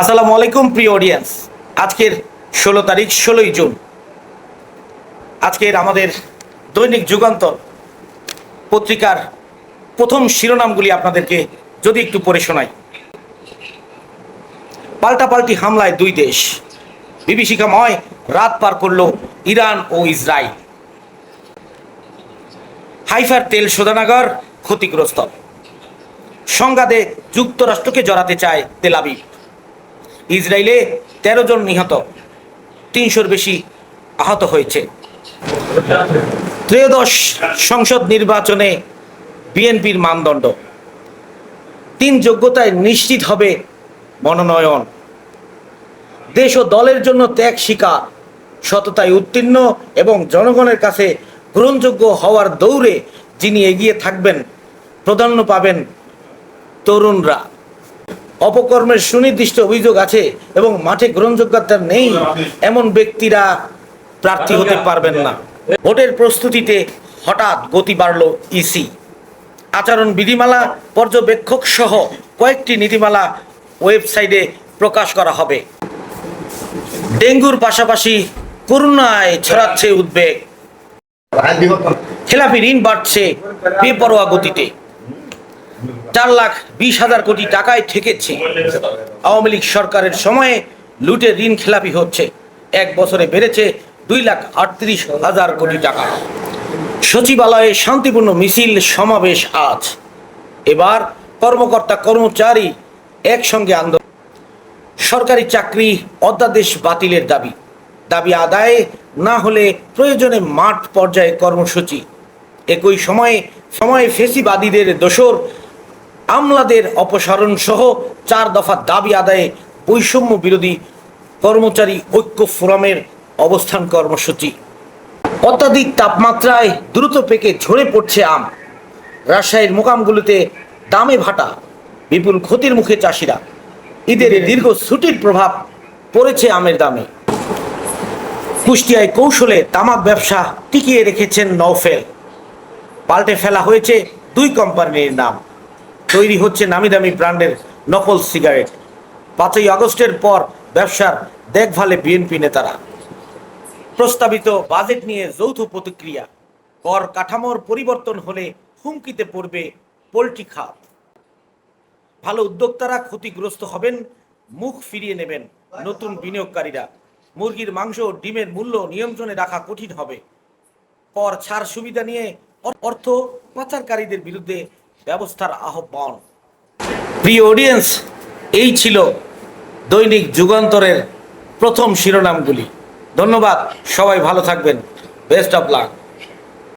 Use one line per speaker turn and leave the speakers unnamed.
আসসালামু আলাইকুম, প্রিয় অডিয়েন্স আজকের ষোলো তারিখ, ষোলোই জুন। আজকের আমাদের দৈনিক যুগান্তর পত্রিকার প্রথম শিরোনামগুলি আপনাদেরকে যদি একটু পড়ে শোনাই। পাল্টাপাল্টি হামলায় দুই দেশ। বিভীষিকাময় রাত পার করল ইরান ও ইসরায়েল। হাইফার তেল শোধনাগার ক্ষতিগ্রস্ত। সংঘাতে যুক্তরাষ্ট্রকে জড়াতে চায় তেলাবিব ইসরায়েলে তেরো জন নিহত, তিনশোর বেশি আহত হয়েছে। ত্রয়োদশ সংসদ নির্বাচনে বিএনপির মানদণ্ড। তিন যোগ্যতায় নিশ্চিত হবে মনোনয়ন। দেশ ও দলের জন্য ত্যাগ স্বীকার। সততায় উত্তীর্ণ এবং জনগণের কাছে গ্রহণযোগ্য হওয়ার দৌড়ে যিনি এগিয়ে থাকবেন, প্রাধান্য পাবেন তরুণরা। অপকর্মের সুনির্দিষ্ট অভিযোগ আছে এবং মাঠে গ্রহণযোগ্যতা নেই এমন ব্যক্তিরা প্রার্থী হতে পারবেন না। ভোটের প্রস্তুতিতে হঠাৎ গতি বাড়ল ইসি। আচরণ বিধিমালা পর্যবেক্ষক সহ কয়েকটি নীতিমালা ওয়েবসাইটে প্রকাশ করা হবে। ডেঙ্গুর পাশাপাশি করোনায় ছড়াচ্ছে উদ্বেগ। খেলাপি ঋণ বাড়ছে বেপরোয়া গতিতে। চার লাখ বিশ হাজার কোটি টাকায় ঠেকেছে। আওয়ামী লীগ সরকারের সময়ে লুটে ঋণ খেলাপি হচ্ছে। এক বছরে বেড়েছে দুই লাখ আটত্রিশ হাজার কোটি টাকা। সচিবালয়ে শান্তিপূর্ণ মিছিল সমাবেশ আজ। এবার কর্মকর্তা কর্মচারী একসঙ্গে আন্দোলন। সরকারি চাকরি অধ্যাদেশ বাতিলের দাবি। দাবি আদায়ে না হলে প্রয়োজনে মাঠ পর্যায়ে কর্মসূচি। একই সময়ে সময়ে ফেসিবাদীদের দোসর আমলাদের অপসারণ সহ চার দফা দাবি আদায়ে বৈষম্য বিরোধী কর্মচারী ঐক্য ফোরামের অবস্থান কর্মসূচি। অত্যাধিক তাপমাত্রায় দ্রুত পেকে ঝরে পড়ছে আম। রাজশাহীর মোকামগুলোতে দামে ভাটা বিপুল ক্ষতির মুখে চাষিরা। ঈদের দীর্ঘ ছুটির প্রভাব পড়েছে আমের দামে। কুষ্টিয়ায় কৌশলে তামাক ব্যবসা টিকিয়ে রেখেছেন নওফেল। পাল্টে ফেলা হয়েছে দুই কোম্পানির নাম। তৈরি হচ্ছে নামি দামি ব্র্যান্ডের নকল সিগারেট। পাঁচই আগস্টের পর ব্যবসার দেখভালে বিএনপি নেতারা। প্রস্তাবিত বাজেট নিয়ে যৌথ প্রতিক্রিয়া। কর কাঠামোর পরিবর্তন হলে হুমকিতে পড়বে পোলট্রি খাত। ভালো উদ্যোক্তারা ক্ষতিগ্রস্ত হবেন, মুখ ফিরিয়ে নেবেন নতুন বিনিয়োগকারীরা। মুরগির মাংস ডিমের মূল্য নিয়ন্ত্রণে রাখা কঠিন হবে। কর ছাড় সুবিধা নিয়ে অর্থ পাচারকারীদের বিরুদ্ধে ব্যবস্থার আহ্বান। প্রিয় অডিয়েন্স এই ছিল দৈনিক যুগান্তরের প্রথম শিরোনামগুলি। ধন্যবাদ, সবাই ভালো থাকবেন। Best of luck